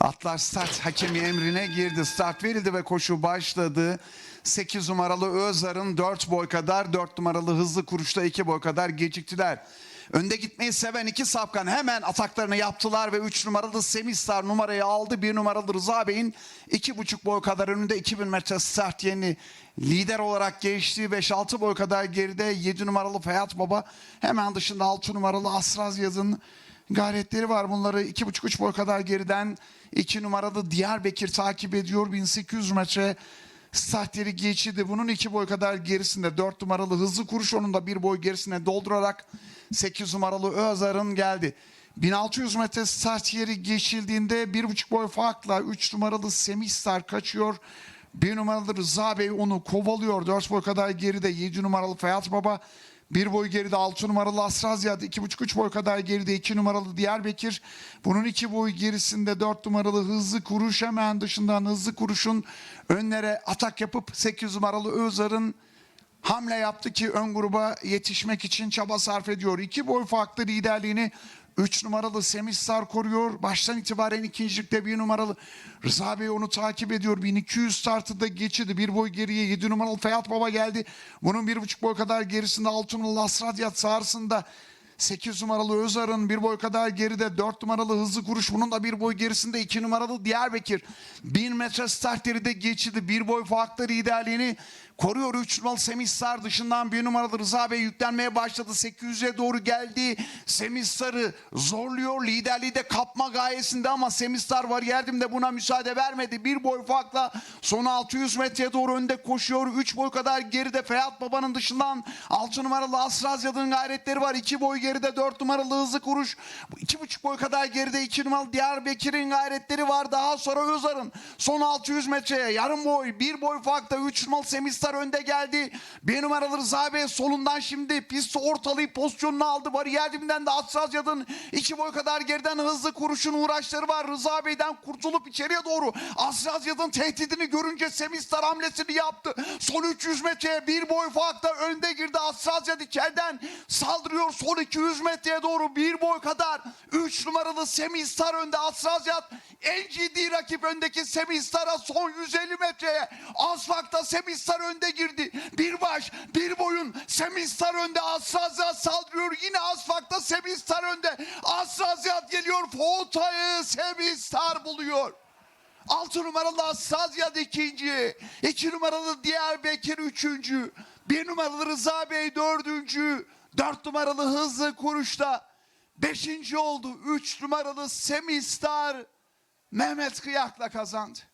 Atlar start hakemi emrine girdi. Start verildi ve koşu başladı. 8 numaralı Özar'ın 4 boy kadar, 4 numaralı hızlı kuruşta 2 boy kadar geciktiler. Önde gitmeyi seven iki safkan hemen ataklarını yaptılar ve 3 numaralı Semistar numarayı aldı. 1 numaralı Rıza Bey'in 2,5 boy kadar önünde 2000 metre start yeni lider olarak geçti. 5-6 boy kadar geride 7 numaralı Feyat Baba hemen dışında 6 numaralı Asraz Yaz'ın gayretleri var. Bunları iki buçuk üç boy kadar geriden iki numaralı Diyarbakır takip ediyor. 1800 metre startleri geçildi. Bunun iki boy kadar gerisinde dört numaralı hızlı kuruş onun da bir boy gerisine doldurarak 8 numaralı Özar'ın geldi. 1600 metre start yeri geçildiğinde bir buçuk boy farkla 3 numaralı Semih Star kaçıyor. Bir numaralı Rıza Bey onu kovalıyor. 4 boy kadar geride 7 numaralı Feyat Baba. Bir boy geride 6 numaralı Asraziyad, 2,5-3 boy kadar geride 2 numaralı Diyarbakır. Bunun 2 boy gerisinde 4 numaralı Hızlı Kuruş hemen dışından Hızlı Kuruş'un önlere atak yapıp 8 numaralı Özar'ın hamle yaptı ki ön gruba yetişmek için çaba sarf ediyor. İki boy farklı liderliğini 3 numaralı Semih Sar koruyor. Baştan itibaren ikincilikte bir numaralı Rıza Bey onu takip ediyor. 1200 startı da geçirdi. Bir boy geriye 7 numaralı Feyat Baba geldi. Bunun bir buçuk boy kadar gerisinde 6 numaralı Asradyat sağrısında 8 numaralı Özar'ın bir boy kadar geride 4 numaralı hızlı kuruş bunun da bir boy gerisinde 2 numaralı Diyarbakır 1000 metre start de geçirdi bir boy farklı liderliğini koruyor 3 numaralı Semih Sar dışından 1 numaralı Rıza Bey yüklenmeye başladı. 800'e doğru geldi. Semih Sar'ı zorluyor liderliği de kapma gayesinde ama Semih Sar var yerdimde buna müsaade vermedi. Bir boy farkla son 600 metreye doğru önde koşuyor. 3 boy kadar geride Feyat Baba'nın dışından 6 numaralı Asrazya'nın gayretleri var. 2 boy geride 4 numaralı hızlı kuruş. 2,5 boy kadar geride 2 numaralı Diyarbakır'ın gayretleri var. Daha sonra Özar'ın son 600 metreye yarım boy 1 boy farkta 3 numaralı Semistar önde geldi. 1 numaralı Rıza Bey solundan şimdi pisti ortalayıp pozisyonunu aldı. Bariyer dibinden de Asrazya'nın 2 boy kadar geriden hızlı kuruşun uğraşları var. Rıza Bey'den kurtulup içeriye doğru Asrazya'nın tehdidini görünce Semistar hamlesini yaptı. Son 300 metreye bir boy farkta önde girdi. Asrazya içeriden saldırıyor. Son 200 metreye doğru bir boy kadar 3 numaralı Semih Star önde Asrazyat en ciddi rakip öndeki Semih Star'a son 150 metreye Asfak'ta Semih Star önde girdi. Bir baş bir boyun Semih Star önde Asrazyat saldırıyor. Yine Asfak'ta Semih Star önde. Asrazyat geliyor. Fota'yı Semih Star buluyor. 6 numaralı Asrazyat ikinci. 2 numaralı Diyarbakır üçüncü. 1 numaralı Rıza Bey dördüncü. 4 numaralı Hızlı Kuruş'ta. Beşinci oldu. 3 numaralı Semih Star Mehmet Kıyak'la kazandı.